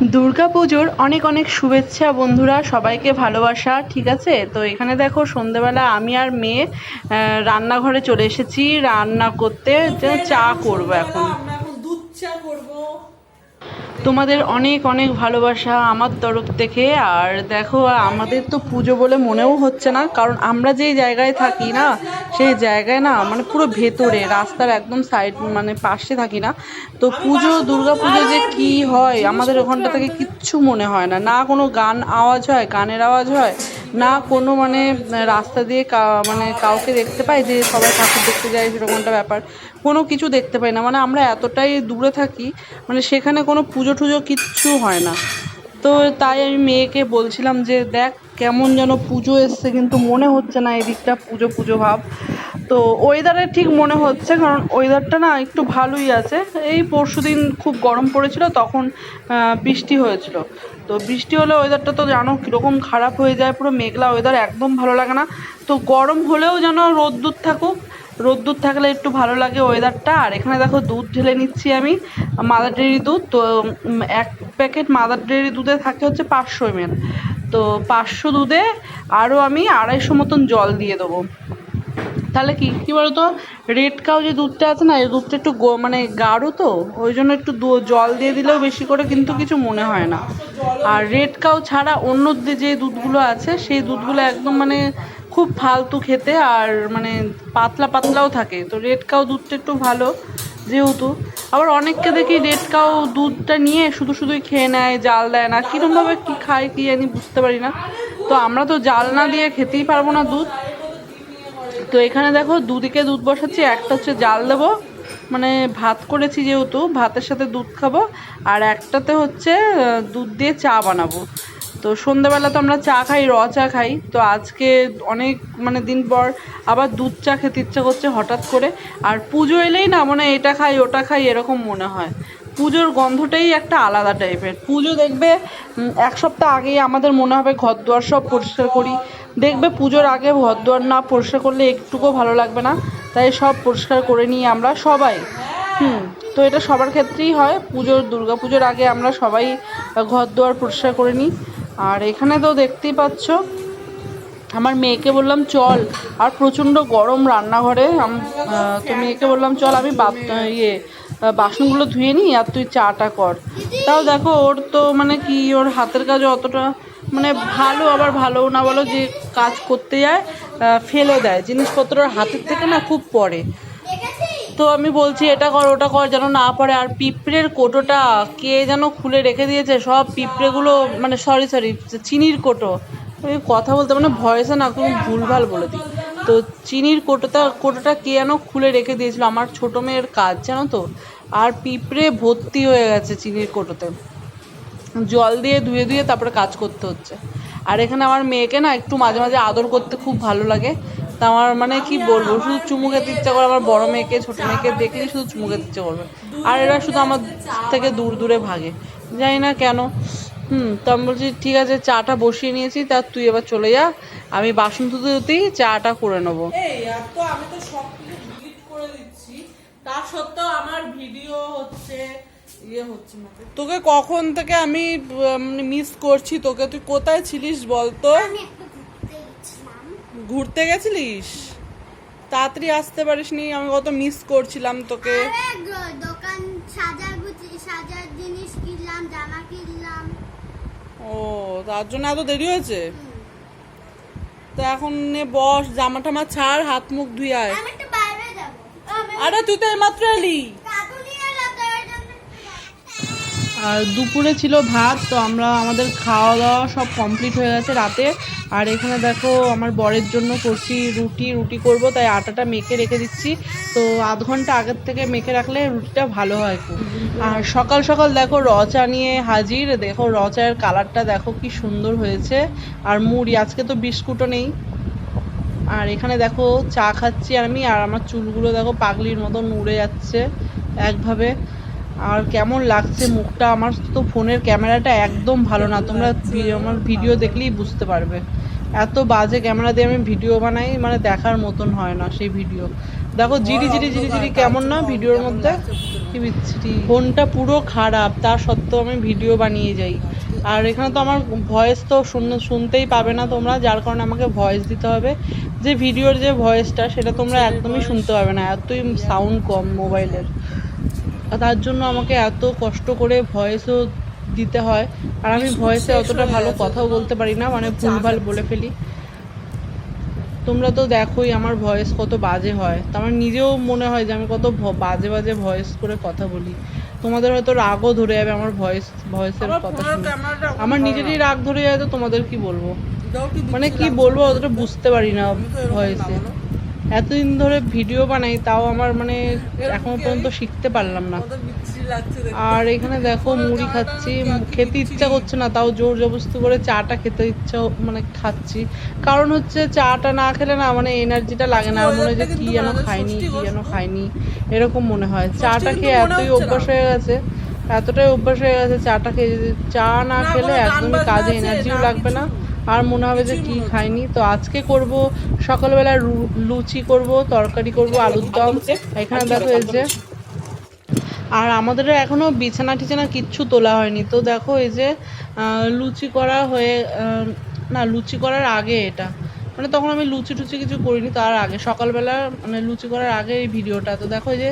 দুর্গা পুজোর অনেক অনেক শুভেচ্ছা, বন্ধুরা, সবাইকে ভালোবাসা, ঠিক আছে? তো এখানে দেখো সন্ধ্যেবেলা আমি আর মেয়ে রান্নাঘরে চলে এসেছি। রান্না করতে, চা করব এখন। দুধ চা তোমাদের অনেক অনেক ভালোবাসা আমার তরফ থেকে। আর দেখো, আমাদের তো পুজো বলে মনেও হচ্ছে না, কারণ আমরা যেই জায়গায় থাকি না, সেই জায়গায় না মানে পুরো ভেতরে, রাস্তার একদম সাইড মানে পাশে থাকি না। তো পুজো, দুর্গা পুজো যে কি হয়, আমাদের ওখানটা থেকে কিচ্ছু মনে হয় না। না কোনো গান আওয়াজ হয়, গানের আওয়াজ হয় না কোনো মানে রাস্তা দিয়ে মানে কাউকে দেখতে পাই যে সবাই ঠাকুর দেখতে যায় সেরকমটা ব্যাপার। কোনো কিছু দেখতে পাই না। মানে আমরা এতটাই দূরে থাকি মানে সেখানে কোনো পুজো টুজো কিচ্ছু হয় না। তো তাই আমি মেয়েকে বলছিলাম যে, দেখ কেমন যেন পুজো এসছে, কিন্তু মনে হচ্ছে না এদিকটা পুজো পুজো ভাব। তো ওয়েদারে ঠিক মনে হচ্ছে, কারণ ওয়েদারটা না একটু ভালোই আছে। এই পরশুদিন খুব গরম পড়েছিল, তখন বৃষ্টি হয়েছিল। তো বৃষ্টি হলে ওয়েদারটা তো জানো কীরকম খারাপ হয়ে যায়, পুরো মেঘলা ওয়েদার একদম ভালো লাগে না। তো গরম হলেও যেন রোদ্দুর থাকুক, রোদ্দুর থাকলে একটু ভালো লাগে ওয়েদারটা আর এখানে দেখো দুধ ঢেলে নিচ্ছি আমি মাদার ডেয়ারি দুধ। তো এক প্যাকেট মাদার ডেয়ারি দুধে থাকে হচ্ছে পাঁচশো এমএল তো পাঁচশো দুধে আরও আমি আড়াইশো মতন জল দিয়ে দেবো। তাহলে কি, কী বলতো? রেড কাউ যে দুধটা আছে না, এই দুধটা একটু মানে গাঢ় তো, ওই জন্য একটু জল দিয়ে দিলেও বেশি করে কিন্তু কিছু মনে হয় না। আর রেড কাউ ছাড়া অন্য যে দুধগুলো আছে, সেই দুধগুলো একদম মানে খুব ফালতু খেতে আর মানে পাতলা পাতলাও থাকে। তো রেড কাউ দুধটা একটু ভালো যেহেতু। আবার অনেককে দেখি রেড কাউ দুধটা নিয়ে শুধু শুধুই খেয়ে নেয়, জাল দেয় না। কীরকমভাবে কী খায় কী জানি বুঝতে পারি না। তো আমরা তো জাল না দিয়ে খেতেই পারব না দুধ। তো এখানে দেখো দুদিকে দুধ বসাচ্ছি, একটা হচ্ছে জাল দেবো। মানে ভাত করেছি যেহেতু, ভাতের সাথে দুধ খাব, আর একটাতে হচ্ছে দুধ দিয়ে চা বানাবো। তো সন্ধ্যাবেলা তো আমরা চা খাই, র চা খাই। তো আজকে অনেক মানে দিন পর আবার দুধ চা খেতে ইচ্ছা করছে হঠাৎ করে। আর পুজো এলেই না মানে এটা খাই, ওটা খাই এরকম মনে হয়। পুজোর গন্ধটাই একটা আলাদা টাইপের পুজো দেখবে এক সপ্তাহ আগেই আমাদের মনে হবে ঘর দুয়ার সব পরিষ্কার করি দেখবে পুজোর আগে ঘর দুয়ার না পরিষ্কার করলে একটুকুও ভালো লাগবে না। তাই সব পরিষ্কার করে নিই আমরা সবাই, হুম, তো এটা সবার ক্ষেত্রেই হয়। পুজোর দুর্গা পুজোর আগে আমরা সবাই ঘর দুয়ার পরিষ্কার করে নিই। আর এখানে তো দেখতেই পাচ্ছ, আমার মেয়েকে বললাম, চল। আর প্রচণ্ড গরম রান্নাঘরে। তো মেয়েকে বললাম, চল, আমি বাপ ইয়ে বাসনগুলো ধুয়ে নিই আর তুই চাটা কর। তাও দেখো, ওর তো মানে কি, ওর হাতের কাজ অতটা মানে ভালো, আবার ভালো না বলো যে কাজ করতে যায় ফেলে দেয়। জিনিসপত্র হাতের থেকে না খুব পড়ে। তো আমি বলছি, এটা কর, ওটা কর, যেন না পড়ে। আর পিঁপড়ের কোটোটা কে যেন খুলে রেখে দিয়েছে, সব পিঁপড়েগুলো মানে সরি সরি চিনির কোটো। ওই কথা বলতে মানে ভয়েসে না খুব ভুলভাল বলে দিই। তো চিনির কোটোটা কোটোটা কে যেন খুলে রেখে দিয়েছিল, আমার ছোটো মেয়ের কাজ, জানো তো? আর পিঁপড়ে ভর্তি হয়ে গেছে চিনির কোটোতে। জল দিয়ে ধুয়ে ধুয়ে তারপরে কাজ করতে হচ্ছে। আর এখানে আমার মেয়েকে না একটু মাঝে মাঝে আদর করতে খুব ভালো লাগে। তা আমার মানে কি বলব, শুধু চুমু খেতে ইচ্ছা করে আমার বড় মেয়েকে, ছোট মেয়েকে দেখলেই শুধু চুমু খেতে ইচ্ছা করবে। আর এরা শুধু আমার থেকে দূর দূরে ভাগে। জানি না কেন। হুম, তো আমি বলছি, ঠিক আছে, চাটা বসিয়ে নিয়েছি, তা তুই এবার চলে যা। আমি বাসন ধুতে ধুতেই চাটা করে নেব। তার সত্ত্বেও আমার ভিডিও হচ্ছে ইয়ে হচ্ছে না তোকে কখন থেকে আমি মিস করছি তোকে তুই কোথায় ছিলিস বলতো ঘুরতে গেছিলিস? তাড়াতাড়ি আসতে পারিস নি আমি কত মিস করছিলাম তোকে। আরে দোকান সাজার সাজার জিনিস কিনলাম জামা কিনলাম। ও তার জন্য এত দেরি হয়েছে? তো এখন নে বস জামা টামা ছাড় হাত মুখ ধুয়ে আয়। বাইরে যাব। আরে তুই তো এইমাত্র এলি কাকু নিয়ে এলো তো ওই জন্য আর দুপুরে ছিল ভাত, তো আমরা আমাদের খাওয়া দাওয়া সব কমপ্লিট হয়ে গেছে রাতে। আর এখানে দেখো আমার বরের জন্য করছি রুটি রুটি করব, তাই আটাটা মেখে রেখে দিচ্ছি। তো আধ ঘণ্টা আগের থেকে মেখে রাখলে রুটিটা ভালো হয় খুব। আর সকাল সকাল দেখো র চা নিয়ে হাজির, দেখো র চায়ের কালারটা দেখো কি সুন্দর হয়েছে। আর মুড়ি, আজকে তো বিস্কুটও নেই। আর এখানে দেখো চা খাচ্ছি আমি, আর আমার চুলগুলো দেখো পাগলির মতন উড়ে যাচ্ছে একভাবে। আর কেমন লাগছে মুখটা? আমার তো ফোনের ক্যামেরাটা একদম ভালো না। তোমরা আমার ভিডিও দেখলেই বুঝতে পারবে। এত বাজে ক্যামেরা দিয়ে আমি ভিডিও বানাই মানে দেখার মতন হয় না সেই ভিডিও। দেখো জিরি জিরি জিরি জিরি কেমন না ভিডিওর মধ্যে? কি বিচ্ছিরি। ফোনটা পুরো খারাপ তা সত্ত্বেও আমি ভিডিও বানিয়ে যাই। আর এখানে তো আমার ভয়েস তো শুন- শুনতেই পাবে না তোমরা যার কারণে আমাকে ভয়েস দিতে হবে। যে ভিডিওর যে ভয়েসটা সেটা তোমরা একদমই শুনতে পাবে না। এতই সাউন্ড কম মোবাইলের। তার জন্য আমাকে এত কষ্ট করে ভয়েসও দিতে হয়। আর আমি ভয়েসে অতটা ভালো কথাও বলতে পারি না মানে ভুলভাল বলে ফেলি। তোমরা তো দেখোই আমার ভয়েস কত বাজে হয়। তো আমার নিজেও মনে হয় যে আমি কত বাজে বাজে ভয়েস করে কথা বলি। তোমাদের হয়তো রাগও ধরে যাবে আমার ভয়েস ভয়েসের কথা শুনে। আমার নিজেরই রাগ ধরে যায় তো তোমাদের কি বলব? মানে কি বলব অতটা বুঝতে পারি না ভয়েসে। এতদিন ধরে ভিডিও বানাই তাও আমার মানে এখনও পর্যন্ত শিখতে পারলাম না। আর এখানে দেখো মুড়ি খাচ্ছি খেতে ইচ্ছা করছে না তাও জোর জবরদস্তি করে চাটা খেতে ইচ্ছা মানে খাচ্ছি। কারণ হচ্ছে চাটা না খেলে না মানে এনার্জিটা লাগে না আর মনে হয় যে কি যেন খাইনি কি যেন খাইনি এরকম মনে হয়। চাটা খেয়ে এতই অভ্যাস হয়ে গেছে এতটাই অভ্যাস হয়ে গেছে চাটা খেয়ে চা না খেলে একদমই কাজে এনার্জিও লাগবে না। আর মনে হবে যে কি খাইনি। তো আজকে করব সকালবেলা লুচি করব, তরকারি করব, আলুর দম। এখানে দেখো এই যে, আর আমাদের এখনও বিছানা টিছানা কিচ্ছু তোলা হয়নি। তো দেখো এই যে লুচি করা হয়ে না, লুচি করার আগে এটা। মানে তখন আমি লুচি টুচি কিছু করিনি, তার আগে। সকালবেলা মানে লুচি করার আগে এই ভিডিওটা। তো দেখো এই যে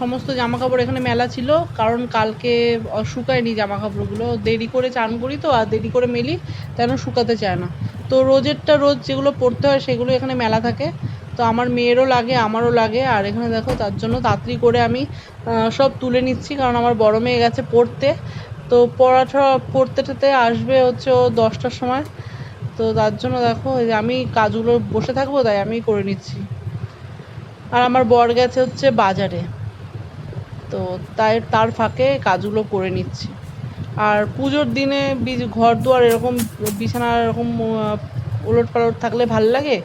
সমস্ত জামা কাপড় এখানে মেলা ছিল। কারণ কালকে শুকায়নি জামা কাপড়গুলো দেরি করে চান করি তো, আর দেরি করে মেলি কেন শুকাতে চায় না। তো রোজেরটা রোজ যেগুলো পরতে হয়, সেগুলো এখানে মেলা থাকে। তো আমার মেয়েরও লাগে, আমারও লাগে। আর এখানে দেখো, তার জন্য তাড়াতাড়ি করে আমি সব তুলে নিচ্ছি, কারণ আমার বড় মেয়ে গেছে পড়তে। তো পড়াটা পড়তে টড়তে আসবে হচ্ছে ও দশটার সময়। তো তার জন্য দেখো আমি কাজগুলো বসে থাকব, তাই আমি করে নিচ্ছি। আর আমার বর গেছে হচ্ছে বাজারে। তো তাই তার ফাঁকে কাজগুলো করে নিচ্ছি। আর পুজোর দিনে ঘর দুয়ার এরকম বিছানা এরকম ওলট পালট থাকলে ভালো লাগে।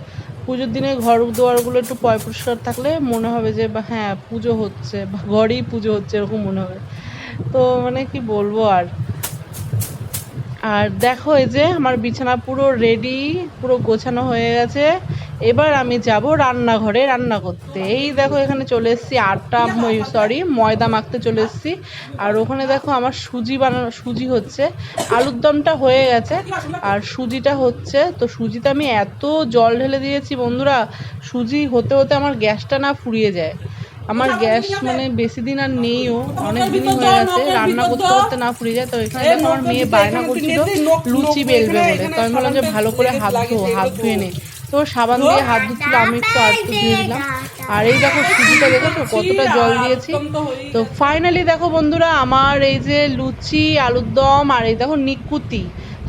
পুজোর দিনে ঘর দুয়ারগুলো একটু পয় পরিষ্কার থাকলে মনে হবে যে হ্যাঁ পুজো হচ্ছে, বা ঘরেই পুজো হচ্ছে এরকম মনে হবে। তো মানে কি বলব আর। আর দেখো এই যে আমার বিছানা পুরো রেডি পুরো গোছানো হয়ে গেছে। এবার আমি যাব রান্নাঘরে রান্না করতে। এই দেখো, এখানে চলে এসেছি আটা সরি ময়দা মাখতে চলে এসেছি। আর ওখানে দেখো আমার সুজি বানানো, সুজি হচ্ছে। আলুর দমটা হয়ে গেছে। আর সুজিটা হচ্ছে, তো সুজিতে আমি এত জল ঢেলে দিয়েছি বন্ধুরা, সুজি হতে হতে আমার গ্যাসটা না ফুরিয়ে যায়। আমার গ্যাস মানে বেশি দিন আর নেইও অনেক দিনই হয়ে গেছে, রান্না করতে করতে না ফুরিয়ে যায়। তো এখানে আমার মেয়ে বায়না করছিল, লুচি বেলবে বলে। তো আমি বললাম যে ভালো করে হাত ধো হাত ধুয়ে নে। তো সাবান দিয়ে হাত ধুচ্ছিল, আমি একটু একটু ধুয়ে দিলাম। আর এই দেখো সুজিটা দেখেছ? কতটা জল দিয়েছি। তো ফাইনালি দেখো বন্ধুরা, আমার এই যে লুচি, আলুর দম, আর এই দেখো নিকুতি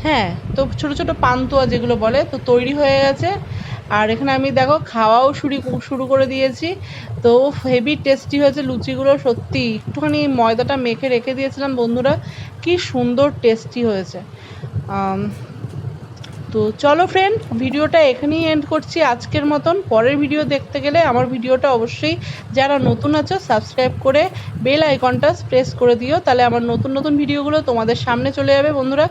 হ্যাঁ? তো ছোট ছোট পান্তুয়া যেগুলো বলে, তো তৈরি হয়ে গেছে। আর এখানে আমি দেখো খাওয়াও শুরু শুরু করে দিয়েছি। তো হেভি টেস্টি হয়েছে লুচিগুলো, সত্যি। একটুখানি ময়দাটা মেখে রেখে দিয়েছিলাম বন্ধুরা। কি সুন্দর টেস্টি হয়েছে। তো চলো ফ্রেন্ড ভিডিওটা এখানেই এন্ড করছি আজকের মতন। পরের ভিডিও দেখতে গেলে আমার ভিডিওটা অবশ্যই যারা নতুন আছো সাবস্ক্রাইব করে বেল আইকনটা প্রেস করে দিও, তাহলে আমার নতুন নতুন ভিডিওগুলো তোমাদের সামনে চলে যাবে বন্ধুরা।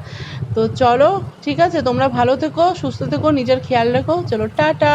তো চলো, ঠিক আছে, তোমরা ভালো থেকো, সুস্থ থেকো, নিজের খেয়াল রেখো। চলো, টাটা!